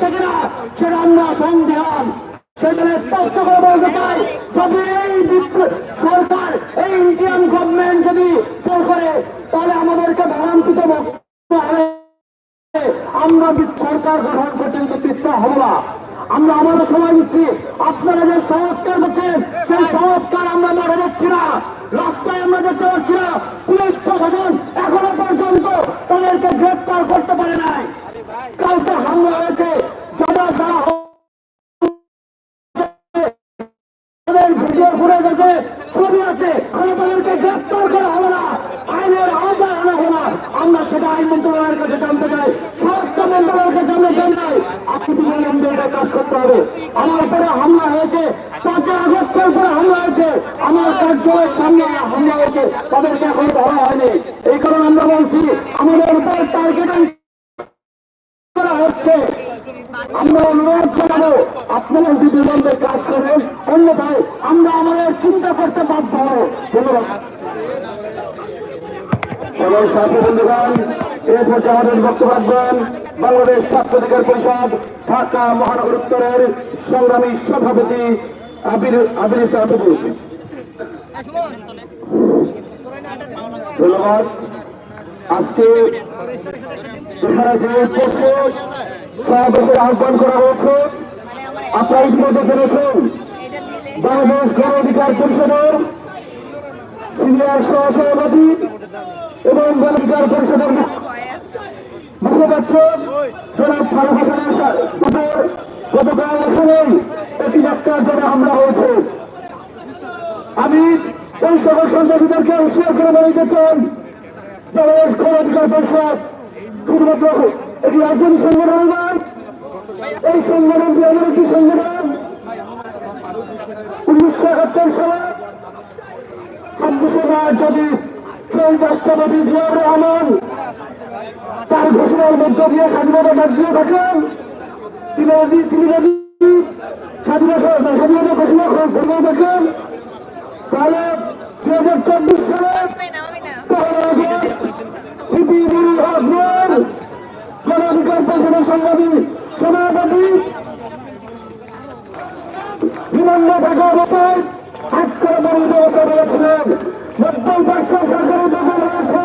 করেছে কিনা সেটা আমরা সন্দেহান সেখানে স্পষ্ট করে বলতে চাই, যদি এই সরকার, এই ইন্ডিয়ান গভর্নমেন্ট যদি করে, তাহলে আমাদেরকে ভ্রান্তিত আমরা সরকার গঠন করতে কিন্তু পিছপা হব না। আমরা আমারও সময় দিচ্ছি। আপনারা যে সংস্কার করছেন, সেই সংস্কার আমরা মারা যাচ্ছি না। রাস্তায় আমরা দেখতে পাচ্ছি না। পুলিশ প্রশাসন এখনও পর্যন্ত তাদেরকে গ্রেপ্তার করতে পারে নাই। কালকে হামলা হয়েছে যারা যারা ভিডিও ফুটেজ আছে ছবি আছে কোনো তাদেরকে গ্রেফতার করা হবে না। আইনের আওতায় আনা হবে না। আমরা সেটা আইন মন্ত্রণালয়ের কাছে জানতে চাই। স্বাস্থ্য মন্ত্রণালয়ের কাছে আমরা জানাই আপনি কাজ করতে হবে? আমার উপরে হামলা হয়েছে, পাঁচই আগস্টের উপরে হামলা হয়েছে। আমার কার্যালয়ের সামনে হামলা হয়েছে। তাদেরকে এখন ধরা হয়নি। এই কারণে আমরা বলছি, আমাদের উপরে টার্গেটিং করা হচ্ছে আমরা অনুরোধ জানাব, আপনারা যদি বিলম্বে কাজ করেন, অন্যথায় আমরা আমাদের চিন্তা করতে বাধ্য সবাই আমাদের বক্তব্য রাখবেন বাংলাদেশ ছাত্র অধিকার পরিষদ, ঢাকা মহানগর উত্তরের সংগ্রামী সভাপতি আবির আবির ইসলাম ধন্যবাদ। আজকে এখানে যে পশু সমাবেশের আহ্বান করা হয়েছে, আপনারা ইতিমধ্যে জেনেছেন, বাংলাদেশ গণ অধিকার পরিষদের সিনিয়র সহসভাপতি এবং গণ অধিকার পরিষদের মুখপাত্র জনাব ডাক্তার জনে হামলা হয়েছে। আমি এই সকল সন্ত্রাসীদেরকে হুঁশিয়ার করে বলতে চাই বাংলাদেশ গণ অধিকার সংগঠন নয় স্বাধীনতা থাকেন, তিনি যদি তিনি যদি ঘোষণা করে থাকেন তাহলে দু হাজার চব্বিশ সালে গণঅধিকার পরিষদের সংগ্রামী সভাপতি বিমান্য থাকা অবস্থায় হাত করে পরিণত অবস্থা বলেছিলেন নব্বই পার্সেন্ট সরকারি দখল রয়েছে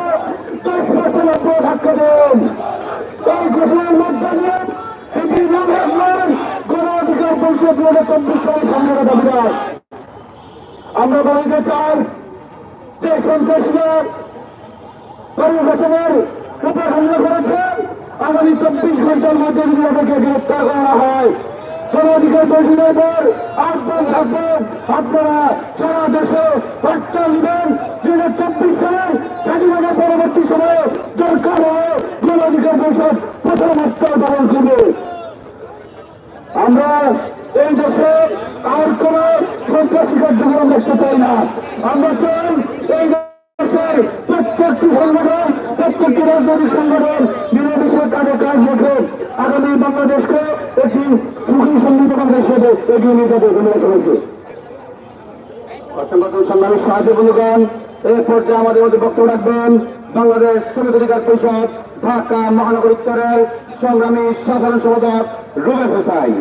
দশ পার্সেন্ট আপনারা থাকতে দেন এই ঘোষণার মধ্যে দিয়ে এটি নাম রাখলেন গণ অধিকার পরিষদ দু হাজার চব্বিশ সালে সামনে দাবিদার আমরা বলতে চাই যে সন্ত্রাসীরা পরিবেশনের উপর হামলা করেছে আগামী চব্বিশ ঘণ্টার মধ্যে যদি তাদেরকে গ্রেপ্তার করা হয় কোন অধিকার পরিষদের পর আহ্বান থাকবেন আপনারা সারা দেশে বার্তা দিবেন দু হাজার চব্বিশ সালে স্বাধীনতার পরবর্তী সময়ে দরকার হয় কোন অধিকার পরিষদ প্রথম হত্যা পালন করবে আমরা এই দেশে আর কোন সন্ত্রাসী কার্যক্রম দেখতে চাই না। আমরা চাই এই দেশের প্রত্যেকটি সংগঠন, প্রত্যেকটি রাজনৈতিক সংগঠন নির্দেশের কাজে কাজ রেখে আগামী বাংলাদেশকে একটি সুখী সমৃদ্ধ বাংলাদেশ হিসেবে এগিয়ে নিয়ে যাবে ধন্যবাদ সবাইকে অসংখ্য সংগ্রামী সাহায্য বন্ধুগণ। এই পর্যায়ে আমাদের মধ্যে বক্তব্য রাখবেন বাংলাদেশ শ্রমিক অধিকার পরিষদ, ঢাকা মহানগর উত্তরের সংগ্রামী সাধারণ সম্পাদক রুবেল হোসাই।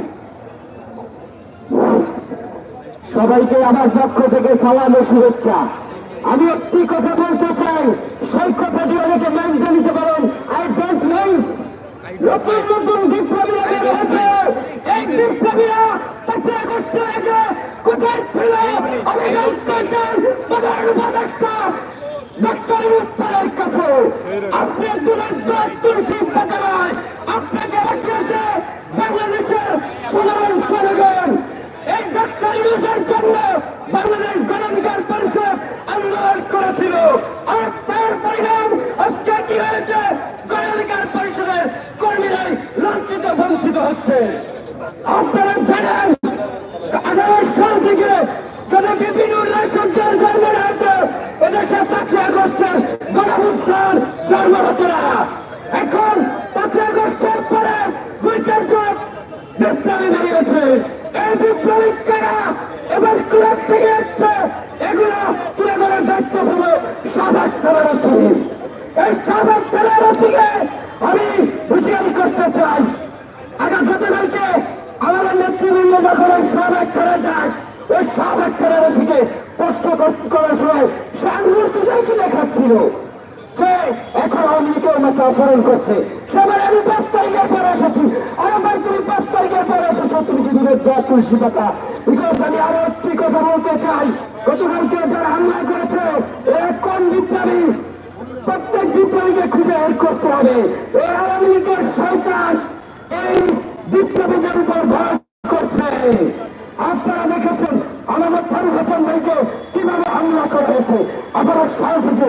সবাইকে আমার পক্ষ থেকে সালাম ও শুভেচ্ছা। আমি একটি কথা বলতে চাই, সেই কথাটি অনেকে মানতে নিতে পারেন আই ডোন্ট মাইন্ড লোকের নতুন বিপ্লবীরা বের হয়েছে এই বিপ্লবীরা পাঁচই আগস্টের আগে কোথায় ছিল আমি জানতে চাই বাবার বাদারটা ডক্টর উত্তরের কাছে আপনি দুরন্ত তুলসী পাতা নয় আপনাকে রাখিয়েছে বাংলাদেশের সাধারণ জনগণ এই ডাক্তার ইউজের জন্য বাংলাদেশ গণাধিকার পরিষদ আন্দোলন করেছিল আর তার পরিণাম আজকে কি হয়েছে গণাধিকার পরিষদের কর্মীরাই লাঞ্ছিত বঞ্চিত হচ্ছে আপনারা জানেন আঠারো সাল থেকে যদি বিভিন্ন সন্তান জন্মের হাতে এদেশে পাঁচই আগস্টের গণভুত্থান জন্ম হতো না এখন পাঁচই আগস্টের পরে গুইটার বিপ্লবী বেরিয়েছে বিপ্লবী কারা এবার ক্লাব থেকে এসছে এগুলো তুলে ধরার দায়িত্ব হলো সাধারণ থানার এই সাধারণ থানার অধীনে আমি হুঁশিয়ারি করতে চাই। আগে গতকাল যখন ওই সাবেক খেলা যায়, ওই সাবেক খেলার থেকে প্রশ্ন কর- করার সময় সে আঙ্গুর দেখাচ্ছিল সে এখন আওয়ামী লীগের মতো আচরণ করছে সে বলে আমি পাঁচ তারিখের পরে এসেছি আরে ভাই তুমি পাঁচ তারিখের পরে এসেছ তুমি কি দিবে দেওয়া তুলসী পাতা আমি আরও একটি কথা বলতে চাই। গতকালকে যারা হামলা করেছে এ কোন বিপ্লবী? প্রত্যেক বিপ্লবীকে খুঁজে বের করতে হবে। এই আওয়ামী লীগের সরকার এই বিপ্লবীদের উপর ভর করছে। আপনারা দেখেছেন আমাদের ফারুক হাসান ভাইকে কীভাবে হামলা করা হয়েছে? আপনারা সাল থেকে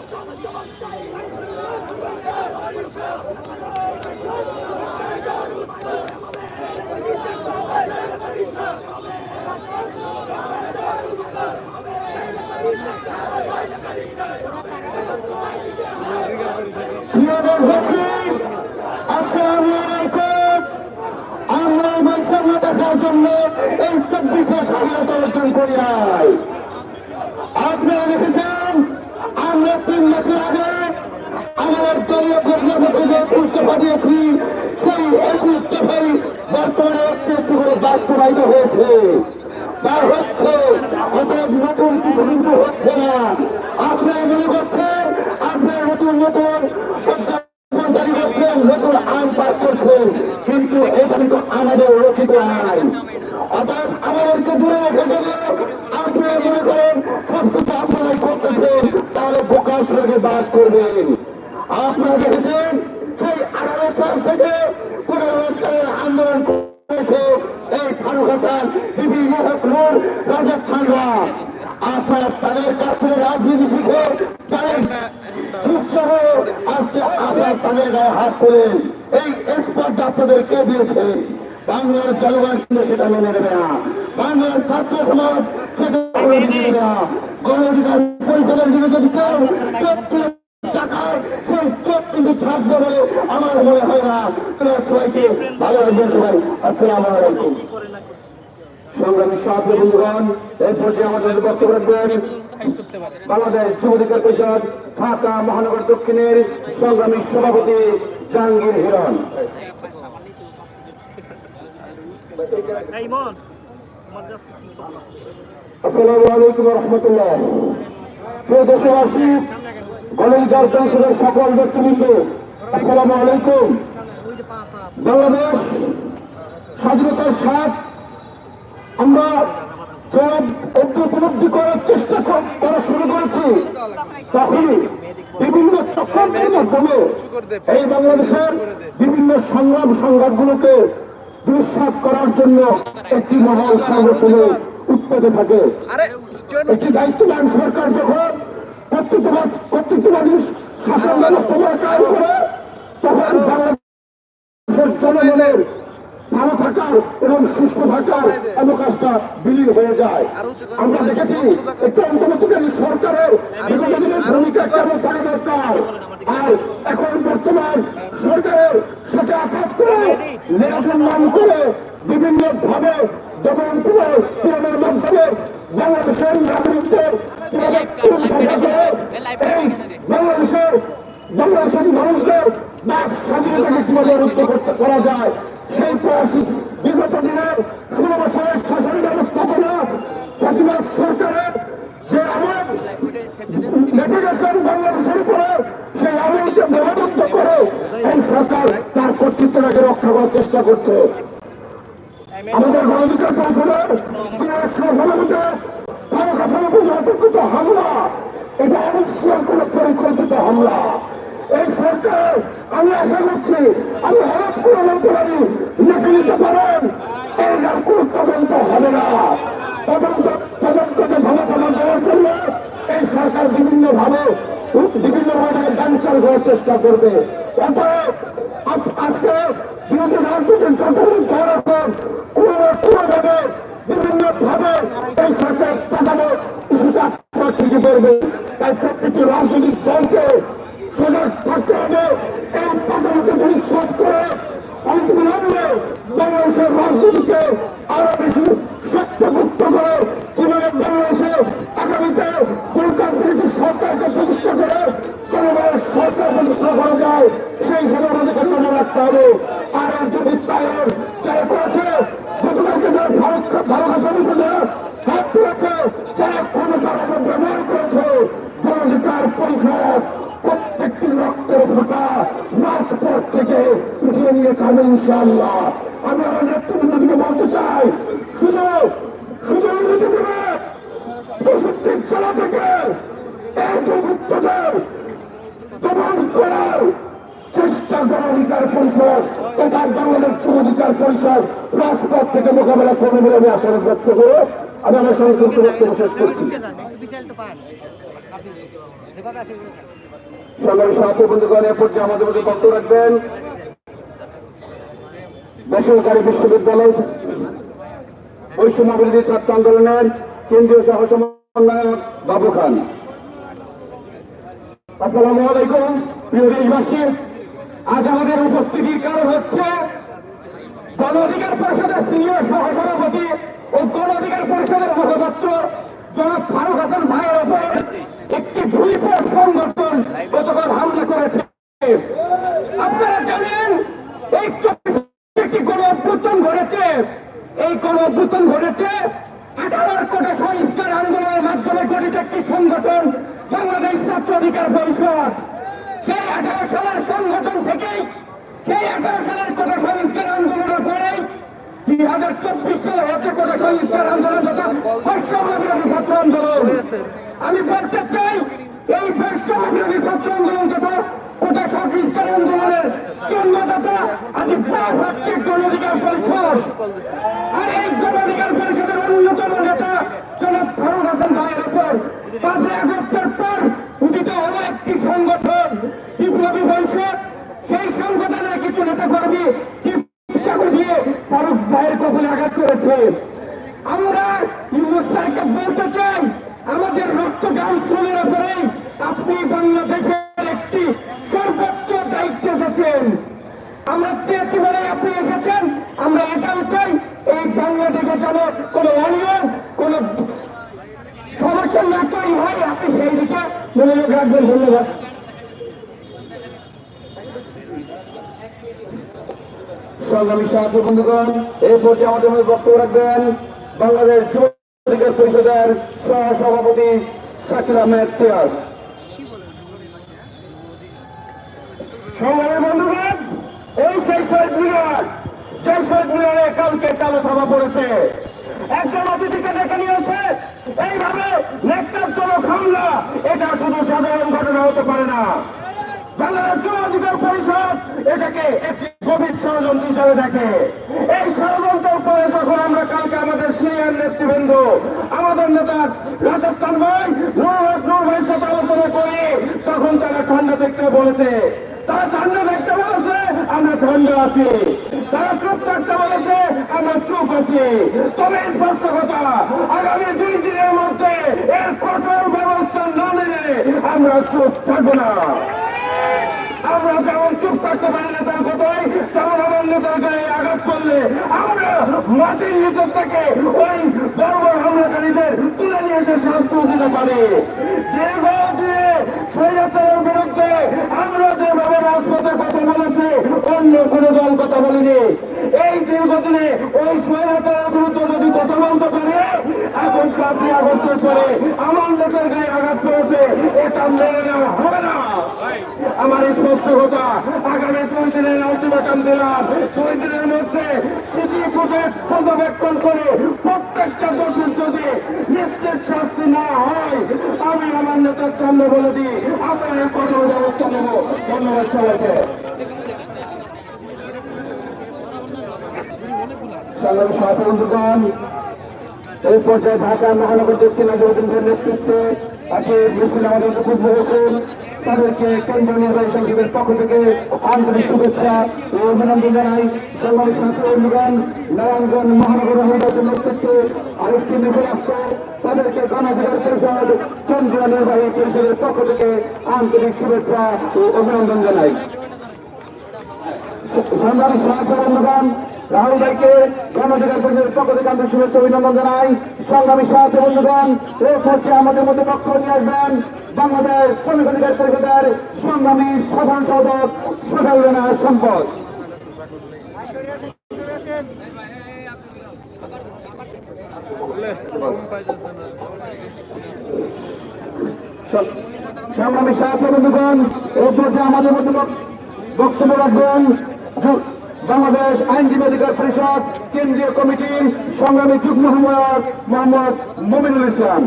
আমরা সেই একুশ দফাই বর্তমানে বাস্তবায়িত হয়েছে তা হচ্ছে অতএব নতুন কিছু কিন্তু হচ্ছে না আপনারা মনে করছেন আপনারা নতুন নতুন প্রজ্ঞাপন জারি করছেন নতুন আইন পাস করছেন কিন্তু আমাদের রচিত আইন অর্থাৎ আমাদেরকে দূরে রেখে গেলে আপনারা মনে করেন সবকিছু আপনারাই করতেছেন, তাহলে বোকার সঙ্গে বাস করবেন আপনারা দেখেছেন সেই আঠারো সাল থেকে পুনরুদ্ধারের আন্দোলন করেছে এই ফারুক হাসান, বিভিন্ন হকনুর রাজাদ খানরা। আপনারা তাদের কাছ থেকে রাজনীতি শিখে তাদের সুস্থ হয়ে আজকে আপনারা তাদের গায়ে হাত তোলেন। আপনাদের কে দিয়েছে বাংলার জনগণ সেটা মেনে নেবে না। বাংলার ছাত্র সমাজ সেটা মেনে নেবে না। গণ পরিষদের দিকে যদি কেউ সংগ্রামী সাথী বন্ধুগণ, এই বাংলাদেশ ঢাকা মহানগর দক্ষিণের সংগ্রামী সভাপতি জাহাঙ্গীর হিরণ. আসসালামু আলাইকুম উপলব্ধি করার চেষ্টা করা শুরু করেছি। তখনই বিভিন্ন চক্রান্তের মাধ্যমে এই বাংলাদেশের বিভিন্ন সংগ্রাম সংঘাতগুলোকে দুঃসাত করার জন্য একটি মহল সর্বসময় উৎপেতে থাকে। একটি দায়িত্ববান সরকার যখন কর্তৃত্ববাদ কর্তৃত্ববাদী শাসন ব্যবস্থা কাজ করে তখন বাংলাদেশের জনগণের ভালো থাকার এবং সুস্থ থাকার অবকাশটা বিলীন হয়ে যায়। আমরা দেখেছি একটি সরকারের বিগত দিনের ভূমিকা কেমন থাকা আর এখন বর্তমান সরকারের সাথে আঘাত করে নাম করে বিভিন্ন ভাবে যেমন পূরণের মাধ্যমে বাংলাদেশের নাগরিকদের বাংলাদেশের বাংলাদেশের মানুষদের বাক স্বাধীনতাকে কীভাবে রুদ্ধ করতে করা যায়। সেই প্রয়াসী বিগত দিনের ষোলো বছরের শাসন ব্যবস্থাপনা ফাঁসিবাদ সরকারের যে আমল গেছেন বাংলাদেশের উপরে সেই আমলকে মেরুদণ্ড করে এই সরকার তার কর্তৃত্বটাকে রক্ষা করার চেষ্টা করছে। আমাদের গণঅধিকার পরিষদের সভাপতি অতর্কিত হামলা, এটা অবশ্যই কোন পরিকল্পিত হামলা। এই সরকার, আমি আশা করছি, আমি হঠাৎ করে বলতে পারি, লিখে নিতে পারেন। এই আর তদন্ত হবে না। তদন্ত, তদন্তকে সমাজ দেওয়ার জন্য এই সরকার বিভিন্ন ভাবে বিভিন্ন ভাবে বাঞ্চাল করার চেষ্টা করবে। অতএব আজকে বিরোধী রাজনৈতিক যতদিন ধর আছেন কোন কোনোভাবে বিভিন্ন ভাবে এই সরকার পাঠানো সুযোগ থেকে পড়বে। তাই প্রত্যেকটি রাজনৈতিক দলকে সজাগ করতে হবে। এই প্রকল্পকে পরিশ্রম করে অবিলম্বে বাংলাদেশের রাজনীতিকে আরও বেশি সত্যমুক্ত করে কীভাবে বাংলাদেশে আগামীতে গণতান্ত্রিক সরকারকে প্রতিষ্ঠা করে সরকার প্রতিষ্ঠা করা যায়। সেই হিসেবে আমাদেরকে নজর রাখতে হবে আর রাজনৈতিক তায়ের যারা করেছে গতকালকে যারা ভারত ভারত হাসানের যারা হাত তুলেছে যারা ক্ষমতার উপর ব্যবহার করেছে জনাধিকার পরিষদ প্রত্যেকটি রক্তের ফোটা রাজপথ থেকে উঠিয়ে নিয়েছে আমি ইনশাআল্লাহ আমি আমার নেতৃবৃন্দকে বলতে চাই। শুধু শুধু অনুমতি দেবে। প্রসূতির জেলা থেকে দুর্বৃত্তদের দমন করার চেষ্টা গণঅধিকার পরিষদ। তথা বাংলাদেশ যুব অধিকার পরিষদ রাজপথ থেকে মোকাবেলা করবে বলে আমি আশা ব্যক্ত করে আমি আমার সংক্ষিপ্ত বক্তব্য শেষ করছি। সংগ্রামী সাথী বন্ধুগণ এ পর্যায়ে আমাদের মধ্যে বক্তব্য রাখবেন। বেসরকারি বিশ্ববিদ্যালয় বৈষম্য বিরোধী ছাত্র আন্দোলনের কেন্দ্রীয় সহ সমন্বয়ক বাবু খান। আসসালামু আলাইকুম, প্রিয় দেশবাসী। আজ আমাদের উপস্থিতির কারণ হচ্ছে গণ অধিকার পরিষদের সিনিয়র সহ সভাপতি ও গণ অধিকার পরিষদের মুখপাত্র জনাব ফারুক হাসান ভাইয়ের ওপর একটি ভুলিপুর সংগঠন গতকাল হামলা করেছে। আপনারা জানেন, এই চব্বিশ একটি গণ অভ্যুত্থান ঘটেছে? এই গণ অভ্যুত্থান ঘটেছে? আঠারোর কোটা সংস্কার আন্দোলনের মাধ্যমে গঠিত একটি সংগঠন, বাংলাদেশ ছাত্র অধিকার পরিষদ। সেই আঠারো সালের সংগঠন থেকেই, সেই আঠারো সালের কোটা সংস্কার আন্দোলনের পরেই দুই হাজার চব্বিশ সালে হচ্ছে কোটা সংস্কার আন্দোলন তথা ছাত্র আন্দোলন। আমি বলতে চাই, এই বৈষম্য বিরোধী ছাত্র আন্দোলন তথা কোটা সংস্কার আন্দোলনের জন্মদাতা আজ প্রায় হচ্ছে গণ অধিকার পরিষদ আর এই গণ অধিকার পরিষদের অন্যতম নেতা জনাব ফারুক হাসান ভাইয়ের উপর পাঁচই আগস্টের পর উদিত হলো একটি সংগঠন বিপ্লবী পরিষদ সেই সংগঠনের কিছু নেতা কর্মী চাকু দিয়ে ফারুক ভাইয়ের কপালে আঘাত করেছে আমরা ইউনুস বলতে চাই আমাদের রক্ত গান শ্রমের উপরে আপনি বাংলাদেশের একটি এসেছেন আমরা চেয়েছি বলে আপনি এসেছেন, আমরা এটাও চাই, এই বাংলাদেশে যেন কোনো অনিয়ম, কোনো সমস্যা না তৈরি হয়, আপনি সেই দিকে মনোযোগ রাখবেন, ধন্যবাদ। বাংলাদেশ যুব অধিকার পরিষদের সহ সভাপতি শাকির আহমেদ তিয়াস সংগ্রামী বন্ধুগণ এই সেই শহীদ মিনার, যে শহীদ মিনারে কালকে কালো থামা পড়েছে। একজন অতিথিকে ডেকে নিয়েছে। এইভাবে নেকটারজনক হামলা, এটা শুধু সাধারণ ঘটনা হতে পারে না। বাংলাদেশ পরিষদ এটাকে একটি গভীর ষড়যন্ত্র এই আমরা কালকে আমাদের আমাদের নেতা ভাই আলোচনা করি, তখন তারা ঠান্ডা দেখতে বলেছে তারা ঠান্ডা দেখতে বলেছে, আমরা ঠান্ডা আছি। তারা চুপ থাকতে বলেছে, আমরা চুপ আছি। তবে স্পষ্ট কথা, আগামী দুই দিনের মধ্যে এর কঠোর ব্যবস্থা না নিলে আমরা চুপ থাকব না। আমরা যেমন চুপ থাকতে পারি না, তার কথাই তেমন আমার নেতার গায়ে আঘাত করলে আমরা মাটির নিচের থেকে ওই বড় হামলাকারীদের তুলে নিয়ে এসে শাস্তি দিতে পারি। দীর্ঘ দিনে স্বৈরাচারের বিরুদ্ধে আমরা যেভাবে রাজপথে কথা বলেছি, অন্য কোনো দল কথা বলেনি। এই দীর্ঘদিনে ওই স্বৈরাচারের বিরুদ্ধে যদি কথা বলতে পারে, এখন পাঁচই আগস্টের পরে আমার নেতার গায়ে আঘাত করেছে এটা মেনে নেওয়া হবে না। আমার স্পষ্ট কথা, আগামী দুই দিনের আলটিমেটাম দিলাম দুই দিনের মধ্যে পর্যবেক্ষণ করে প্রত্যেকটা দোষীর যদি নিশ্চিত শাস্তি না হয়, আমি আমার নেতার সামনে বলে দিই এই কঠোর ব্যবস্থা নেব। ধন্যবাদ সবাইকে। এই পর্যায়ে ঢাকা মহানগর দক্ষিণ নেতৃত্বে আজকে মিছিল আমাদের উপস্থিত হয়েছেন তাদেরকে কেন্দ্রীয় নির্বাহী সংসদের পক্ষ থেকে আন্তরিক শুভেচ্ছা ও অভিনন্দন জানাই। সংগ্রামী ছাত্র বন্ধুগণ, নারায়ণগঞ্জ মহানগর হাইদার নেতৃত্বে, আরেকটি মিছিল আসছে তাদেরকে গণঅধিকার পরিষদ, কেন্দ্রীয় নির্বাহী পরিষদের পক্ষ থেকে আন্তরিক শুভেচ্ছা ও অভিনন্দন জানাই। সংগ্রামী সহায়তা বন্ধুগণ রাহুল ভাইকে পরিষদের পক্ষ থেকে আন্তরিক শুভেচ্ছা অভিনন্দন জানাই। সংগ্রামী সহায়তা বন্ধুগণ, এই পর্যায়ে আমাদের মধ্যে বক্তব্য নিয়ে আসবেন বাংলাদেশ শ্রমিক অধিকার পরিষদের সংগ্রামী সাধারণ সম্পাদক রানা সম্পদ। সংগ্রামী সাহায্য বন্ধুগণ, এই পর্যায়ে আমাদের মধ্যে বক- বক্তব্য রাখবেন। বাংলাদেশ আইনজীবী অধিকার পরিষদ কেন্দ্রীয় কমিটির সংগ্রামী যুগ্ম আহ্বায়ক মোহাম্মদ মমিনুল ইসলাম।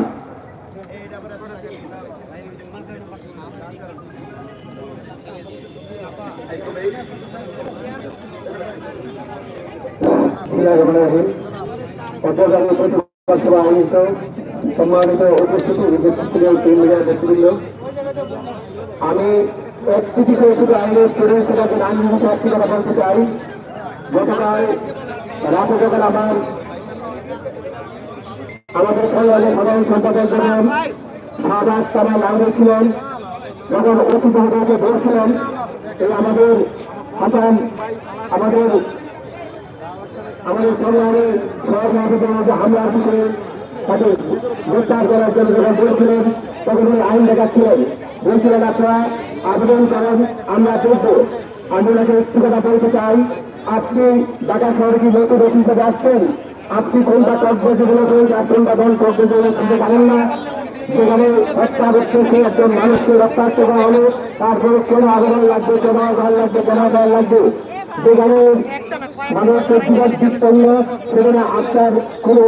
সম্মানিত উপস্থিতি আমি একটি বিষয়ে শুধু আইনের স্টুডেন্টসের কাছে আইন একটি কথা বলতে চাই। গতকাল রাতে যখন আমার আমাদের সংগ্রামের সাধারণ সম্পাদক বলেন সাদা তারা লাইনে ছিলেন, যখন অসুস্থ হতে বলছিলেন, এই আমাদের হাসান, আমাদের আমাদের সংগ্রামের সহসভাপতির মধ্যে হামলার বিষয়ে তাকে গ্রেপ্তার করার জন্য যখন বলছিলেন, তখন উনি আইন দেখাচ্ছিলেন। বলছিলেন, আপনারা আবেদন করেন, আমরা দেখব। আমি ওনাকে একটু কথা বলতে চাই। আপনি ঢাকা শহরে কি নতুন ওসি হিসেবে আসছেন? আপনি কোনটা কর্তব্যগুলো করেন আর কোনটা দল কর্তব্যগুলো করতে পারেন না? সেখানে হত্যা করতে সে একজন মানুষকে রক্তাক্ত করা হলো, তারপরে কেন আগুন লাগবে, কেন আগুন লাগবে, কেন আগুন লাগবে? সেখানে মানুষের জীবন বিপন্ন সেখানে আপনার কোনো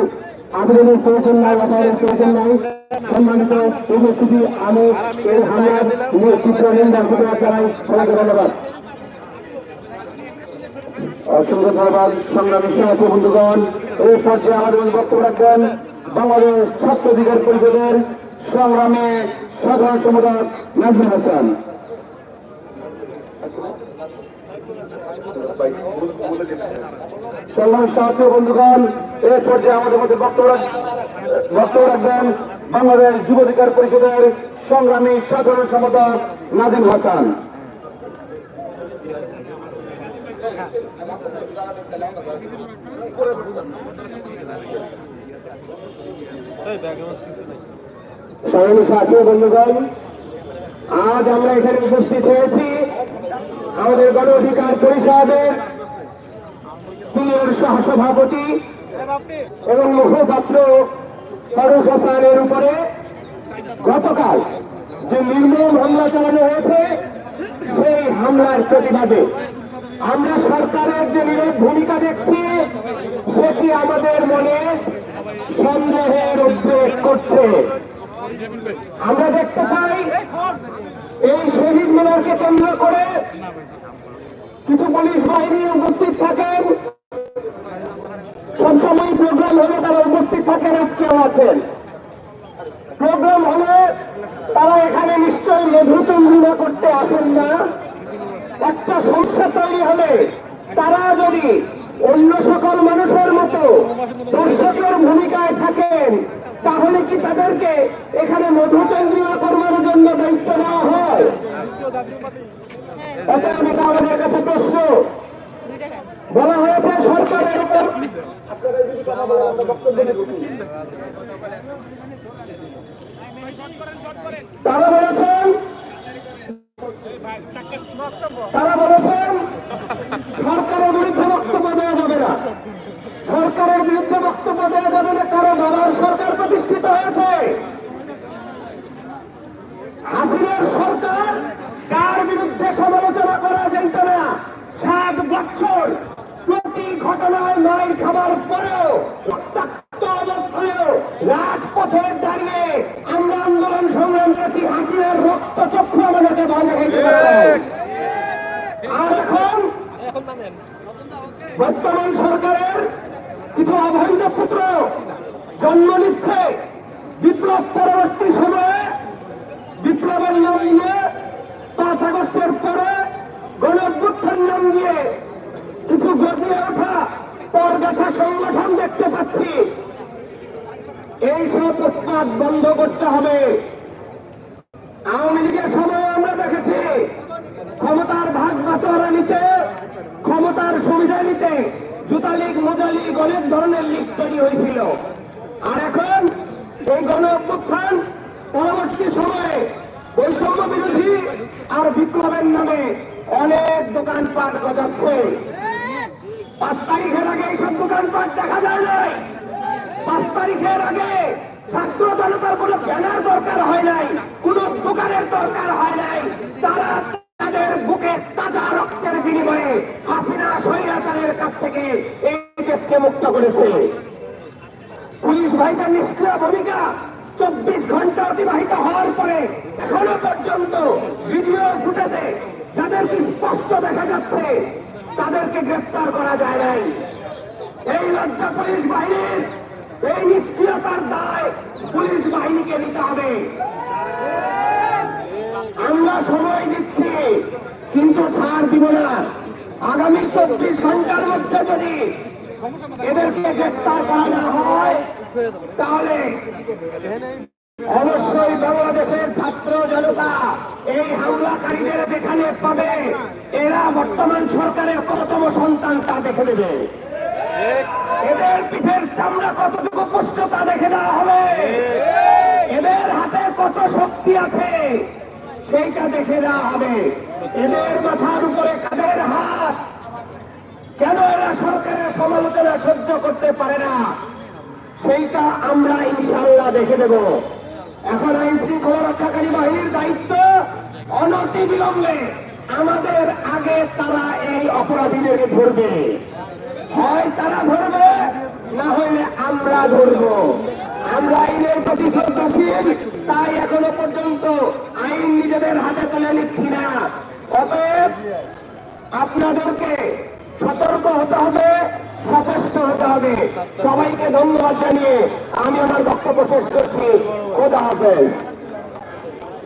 আবেদনের প্রয়োজন নাই অথবা প্রয়োজন নাই। সম্মানিত উপস্থিতি, আমি এই হামলার তীব্র নিন্দা প্রতিবাদ জানাই সবাইকে ধন্যবাদ। সংগ্রামী বন্ধুগণ আমাদের বক্তব্য বাংলাদেশ ছাত্র অধিকার পরিষদের সংগ্রামে সাধারণ সম্পাদক নাজমুল হাসান। সংগ্রামী সাহায্য বন্ধুগণ আমাদের মধ্যে বক্তব্য বক্তব্য রাখবেন বাংলাদেশ যুব অধিকার পরিষদের সংগ্রামী সাধারণ সম্পাদক নাদিম হাসান। আজ আমরা এখানে উপস্থিত হয়েছি আমাদের গণ অধিকার পরিষদের সিনিয়র সহসভাপতি এবং মুখপাত্র ফারুক হাসানের উপরে গতকাল যে নির্মম হামলা চালানো হয়েছে, সেই হামলার প্রতিবাদে আমরা সরকারের যে নীরব ভূমিকা দেখছি সেটি আমাদের মনে সন্দেহের উদ্বেগ করছে? আমরা দেখতে পাই, এই শহীদ মিনারকে কেন্দ্র করে কিছু পুলিশ বাহিনী উপস্থিত থাকেন। সবসময় প্রোগ্রাম হলে তারা উপস্থিত থাকেন, আজকেও আছেন। প্রোগ্রাম হলে তারা এখানে নিশ্চয়ই মধুচন্দ্রিমা করতে আসেন না। একটা সমস্যা তৈরি হলে তারা যদি অন্য সকল মানুষের মতো দর্শকের ভূমিকায় থাকেন, তাহলে কি তাদেরকে এখানে মধুচন্দ্রিমা করবার জন্য দায়িত্ব দেওয়া হয়? আমাদের কাছে প্রশ্ন। বলা হয়েছে সরকারের তারা বলেছেন তারা বলেছেন, সরকারের বিরুদ্ধে বক্তব্য দেওয়া যাবে না। সরকারের বিরুদ্ধে বক্তব্য দেওয়া যাবে না কারও বাবার সরকার প্রতিষ্ঠিত হয়েছে। হাসিনার সরকার, যার বিরুদ্ধে সমালোচনা করা যেত না, সাত বছর প্রতি ঘটনায় মাইর খাবার পরেও, রক্তাক্ত অবস্থায়ও রাজপথে দাঁড়িয়ে আমরা আন্দোলন সংগ্রাম করেছি হাসিনার রক্ত চক্ষু আর এখন বর্তমান সরকারের কিছু অবৈধ পুত্র জন্ম নিচ্ছে বিপ্লব পরবর্তী সময়ে। বিপ্লবের নাম নিয়ে পাঁচ আগস্টের পরে গণঅভ্যুত্থান নাম নিয়ে কিছু গজিয়ে ওঠা পরগাছা সংগঠন দেখতে পাচ্ছি। এই সব উৎপাদ বন্ধ করতে হবে। আওয়ামী লীগের সময় আমরা দেখেছি, ক্ষমতার ভাগ বাটোয়ারা নিতে, ক্ষমতার সুবিধা নিতে জুতা লীগ, মোজা লীগ অনেক ধরনের লীগ তৈরি হয়েছিল। আর এখন এই গণ অভ্যুত্থান পরবর্তী সময়ে বৈষম্য বিরোধী আর বিপ্লবের নামে অনেক দোকানপাট গজাচ্ছে। পাঁচ তারিখের আগে এইসব দোকানপাট দেখা যায় নাই। পাঁচ তারিখের আগে ছাত্র জনতার কোনো ব্যানার দরকার হয় নাই, কোন দোকানের দরকার হয় নাই। তারা তাদের বুকে তাজা রক্তের বিনিময়ে হাসিনা স্বৈরাচারের কাছ থেকে এই দেশকে মুক্ত করেছে। পুলিশ ভাইদের নিষ্ক্রিয় ভূমিকা চব্বিশ ঘণ্টা অতিবাহিত হওয়ার পরে এখনও পর্যন্ত ভিডিও ফুটেছে যাদেরকে স্পষ্ট দেখা যাচ্ছে, তাদেরকে গ্রেফতার করা যায় নাই। এই লজ্জা পুলিশ বাহিনীর এই নিষ্ক্রিয়তার দায় পুলিশ বাহিনীকে নিতে হবে। আমরা সময় দিচ্ছি, কিন্তু ছাড় দিব না। আগামী চব্বিশ ঘণ্টার মধ্যে যদি এদেরকে গ্রেপ্তার করা না হয়, তাহলে অবশ্যই বাংলাদেশের ছাত্র জনতা এই হামলাকারীদের যেখানে পাবে, এরা বর্তমান সরকারের কততম সন্তান তা দেখে নেবে। এদের পিঠের চামড়া কতটুকু পুষ্টতা দেখে দেওয়া হবে। এদের হাতে কত শক্তি আছে সেইটা দেখে দেওয়া হবে। এদের মাথার উপরে কাদের হাত? কেন এরা সরকারের সমালোচনা সহ্য করতে পারে না? সেইটা আমরা ইনশাল্লাহ দেখে দেব এখন আইন শৃঙ্খলা রক্ষাকারী বাহিনীর দায়িত্ব অনতি বিলম্বে আমাদের আগে তারা এই অপরাধীদের ধরবে। হয় তারা ধরবে, না হলে আমরা ধরব। আমরা আইনের প্রতি শ্রদ্ধাশীল, তাই এখনও পর্যন্ত আইন নিজেদের হাতে তুলে নিচ্ছি না। অতএব আপনাদেরকে সতর্ক হতে হবে, সচেষ্ট হতে হবে। সবাইকে ধন্যবাদ জানিয়ে আমি আমার বক্তব্য শেষ করছি। খোদা হাফেজ সংগ্রামী সাহায্য বন্ধুগণ এই পর্যায়ে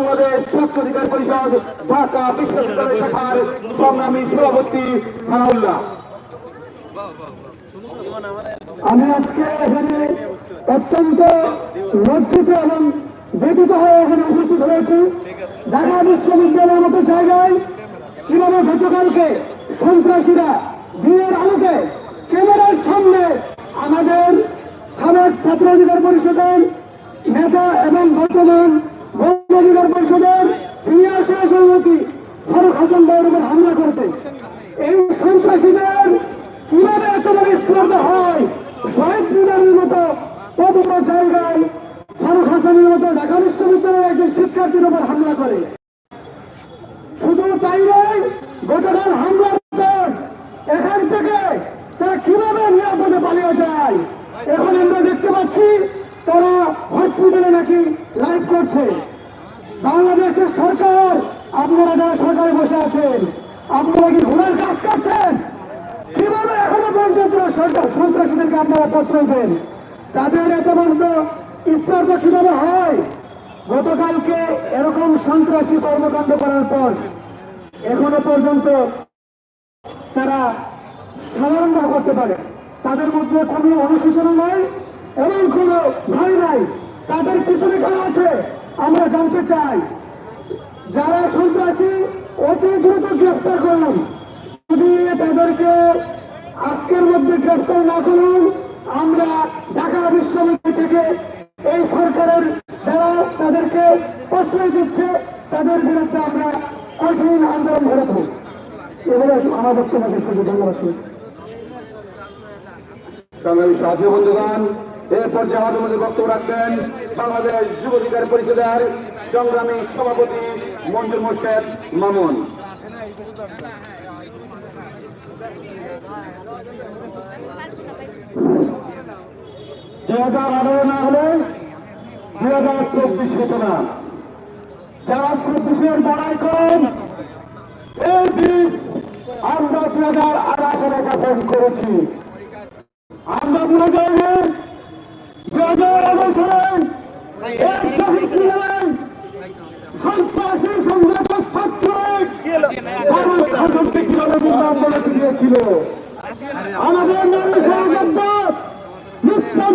আমাদের অধিকার পরিষদ, ঢাকা আমি আজকে এখানে অত্যন্ত লজ্জিত এবং ব্যথিত হয়ে এখানে উপস্থিত হয়েছি। ঢাকা বিশ্ববিদ্যালয়ের মতো জায়গায় কীভাবে গতকালকে সন্ত্রাসীরা দিনের আলোকে ক্যামেরার সামনে আমাদের সাবেক ছাত্র অধিকার পরিষদের নেতা এবং বর্তমান বঙ্গ পরিষদের সিনিয়র সহসভাপতি ফারুক হাসান ভাইয়ের হামলা করেছে। এই সন্ত্রাসীদের কীভাবে এত বড় স্পর্ধা হয়? শহীদ মিনারের মতো পবিত্র জায়গায় ফারুক হাসানের মতো ঢাকা বিশ্ববিদ্যালয়ের একজন শিক্ষার্থীর উপর হামলা করে। শুধু তাই নয়, গতকাল হামলার এখান থেকে তারা কীভাবে নিরাপদে পালিয়ে যায়? এখন আমরা দেখতে পাচ্ছি তারা হসপিটালে নাকি লাইভ করছে। বাংলাদেশের সরকার, আপনারা যারা সরকারে বসে আছেন, আপনারা কি ঘোড়ার কাজ করছেন? কীভাবে এখনও পর্যন্ত সরকার সন্ত্রাসীদেরকে আপনারা পত্র দেন? তাদের এত বন্ধ স্পর্ধ কীভাবে হয়? গতকালকে এরকম সন্ত্রাসী কর্মকাণ্ড করার পর এখনও পর্যন্ত তারা সাধারণভাবে করতে পারে। তাদের মধ্যে কোনো অনুশোচনা নয় এবং কোনো ভয় নাই। তাদের পিছনে খেলা আছে, আমরা জানতে চাই। যারা সন্ত্রাসী, অতি দ্রুত গ্রেফতার করুন। যদি তাদেরকে আজকের মধ্যে গ্রেফতার না করুন, আমরা ঢাকা বিশ্ববিদ্যালয় থেকে এই সরকারের যারা তাদেরকে প্রশ্রয় দিচ্ছে, তাদের বিরুদ্ধে আমরা কঠিন আন্দোলন গড়ে তুলব। এবারে আমার বক্তব্য ধন্যবাদ। সাথী বন্ধুগণ এর পর্যায়ে আমাদের মধ্যে বক্তব্য রাখবেন বাংলাদেশ যুব অধিকার পরিষদের সংগ্রামী সভাপতি মঞ্জুর মোর্শেদ মামুন। যে হাজার আঠারো না হলে দুই হাজার চব্বিশ হতো না। যারা চব্বিশের লড়াই করেন, এই বীজ আমরা দুই হাজার আঠারো টাকা করেছি। আমরা মনে যাইনি বলে আমাদের নামে নিত্যম